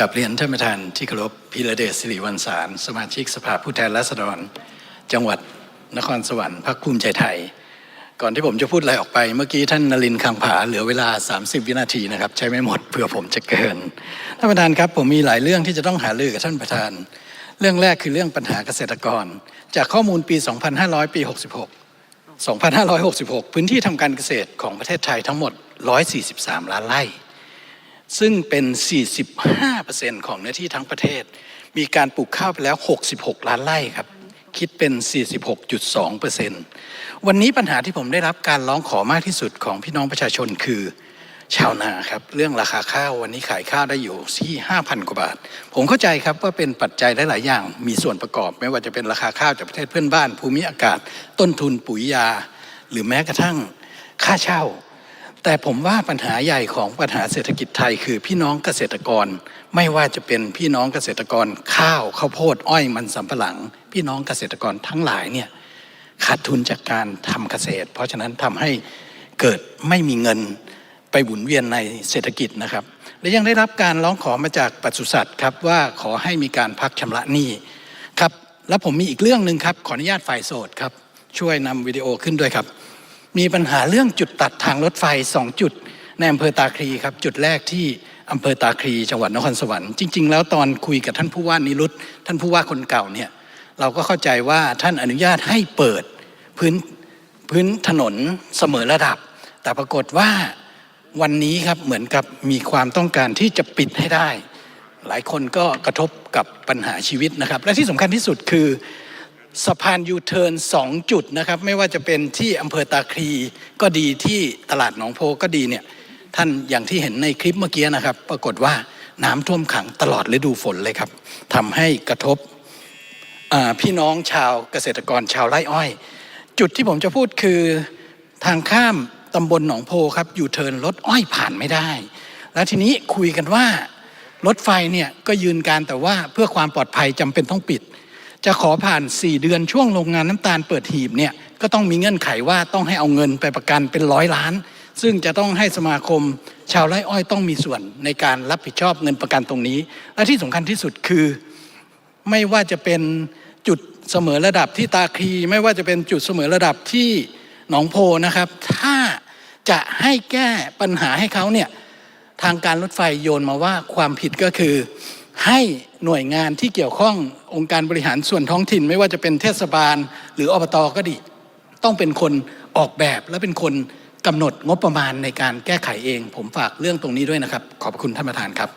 กับเรียนท่านประธานที่เคารพพิระเดชสิริวัลสาร สมาชิกสภาผู้แทนราษฎร จังหวัดนครสวรรค์พรรคภูมิใจไทย ก่อนที่ผมจะพูดอะไรออกไป เมื่อกี้ท่านนลินทร์คังผาเหลือเวลา 30 วินาทีนะครับ ใช้ไม่หมดเพื่อผมจะเกินท่านประธานครับผมมีหลายเรื่องที่จะต้องหารือกับท่านประธาน เรื่องแรกคือเรื่องปัญหาเกษตรกร จากข้อมูลปี 2500 ปี 66 2566 พื้นที่ทำการเกษตรของประเทศไทยทั้งหมด 143 ล้านไร่ ซึ่งเป็น 45%ของเนื้อที่ทั้งประเทศ มีการปลูกข้าวไปแล้ว 66 ล้านไร่ครับ คิดเป็น 46.2%วันนี้ปัญหาที่ผมได้รับการร้องขอมากที่สุดของพี่น้องประชาชนคือชาวนาครับ เรื่องราคาข้าววันนี้ขายข้าวได้อยู่ที่ 5,000 กว่าบาท ผมเข้าใจครับว่าเป็นปัจจัยหลาย ๆ อย่าง มีส่วนประกอบ ไม่ว่าจะเป็นราคาข้าวจากประเทศเพื่อนบ้าน ภูมิอากาศ ต้นทุนปุ๋ยยา หรือแม้กระทั่งค่าเช่า แต่ผมว่าปัญหาใหญ่ของปัญหาเศรษฐกิจไทยคือพี่น้องเกษตรกร ไม่ว่าจะเป็นพี่น้องเกษตรกรข้าวข้าวโพดอ้อยมันสำปะหลัง พี่น้องเกษตรกรทั้งหลายเนี่ยขาดทุนจากการทำเกษตร เพราะฉะนั้นทำให้เกิดไม่มีเงินไปหมุนเวียนในเศรษฐกิจนะครับ และยังได้รับการร้องขอมาจากปศุสัตว์ครับว่าขอให้มีการพักชำระหนี้ครับ แล้วผมมีอีกเรื่องหนึ่งครับขออนุญาตฝ่ายโสดครับช่วยนำวิดีโอขึ้นด้วยครับ มีปัญหาเรื่องจุดตัดทางรถไฟ 2 จุดในอำเภอตาคลีครับ จุดแรกที่อำเภอตาคลีจังหวัดนครสวรรค์จริงๆ แล้วตอนคุยกับท่านผู้ว่านิรุตท่านผู้ว่าคนเก่าเนี่ยเราก็เข้าใจว่าท่านอนุญาตให้เปิดพื้นพื้นถนนเสมอระดับ แต่ปรากฏว่าวันนี้ครับเหมือนกับมีความต้องการที่จะปิดให้ได้ หลายคนก็กระทบกับปัญหาชีวิตนะครับ และที่สำคัญที่สุดคือ สะพานยูเทิร์นสองจุดนะครับ ไม่ว่าจะเป็นที่อำเภอตาคลีก็ดีที่ตลาดหนองโพก็ดีเนี่ยท่านอย่างที่เห็นในคลิปเมื่อกี้นะครับ ปรากฏว่าน้ำท่วมขังตลอดฤดูฝนเลยครับทำให้กระทบพี่น้องชาวเกษตรกรชาวไร่อ้อย จุดที่ผมจะพูดคือทางข้ามตำบลหนองโพครับยูเทิร์นรถอ้อยผ่านไม่ได้ แล้วทีนี้คุยกันว่ารถไฟเนี่ยก็ยืนการแต่ว่าเพื่อความปลอดภัยจำเป็นต้องปิด จะขอผ่าน 4 เดือนช่วงโรงงานน้ำตาลเปิดหีบเนี่ยก็ต้องมีเงื่อนไขว่าต้องให้เอาเงินไปประกันเป็นร้อยล้าน ซึ่งจะต้องให้สมาคมชาวไร่อ้อยต้องมีส่วนในการรับผิดชอบเงินประกันตรงนี้ และที่สำคัญที่สุดคือไม่ว่าจะเป็นจุดเสมอระดับที่ตาคี ไม่ว่าจะเป็นจุดเสมอระดับที่หนองโพนะครับ ถ้าจะให้แก้ปัญหาให้เขาเนี่ยทางการรถไฟโยนมาว่าความผิดก็คือ ให้หน่วยงานที่เกี่ยวข้ององค์การบริหารส่วนท้องถิ่น ไม่ว่าจะเป็นเทศบาล หรืออบตก็ดี ต้องเป็นคนออกแบบและเป็นคนกำหนดงบประมาณในการแก้ไขเอง ผมฝากเรื่องตรงนี้ด้วยนะครับ ขอบคุณท่านประธานครับ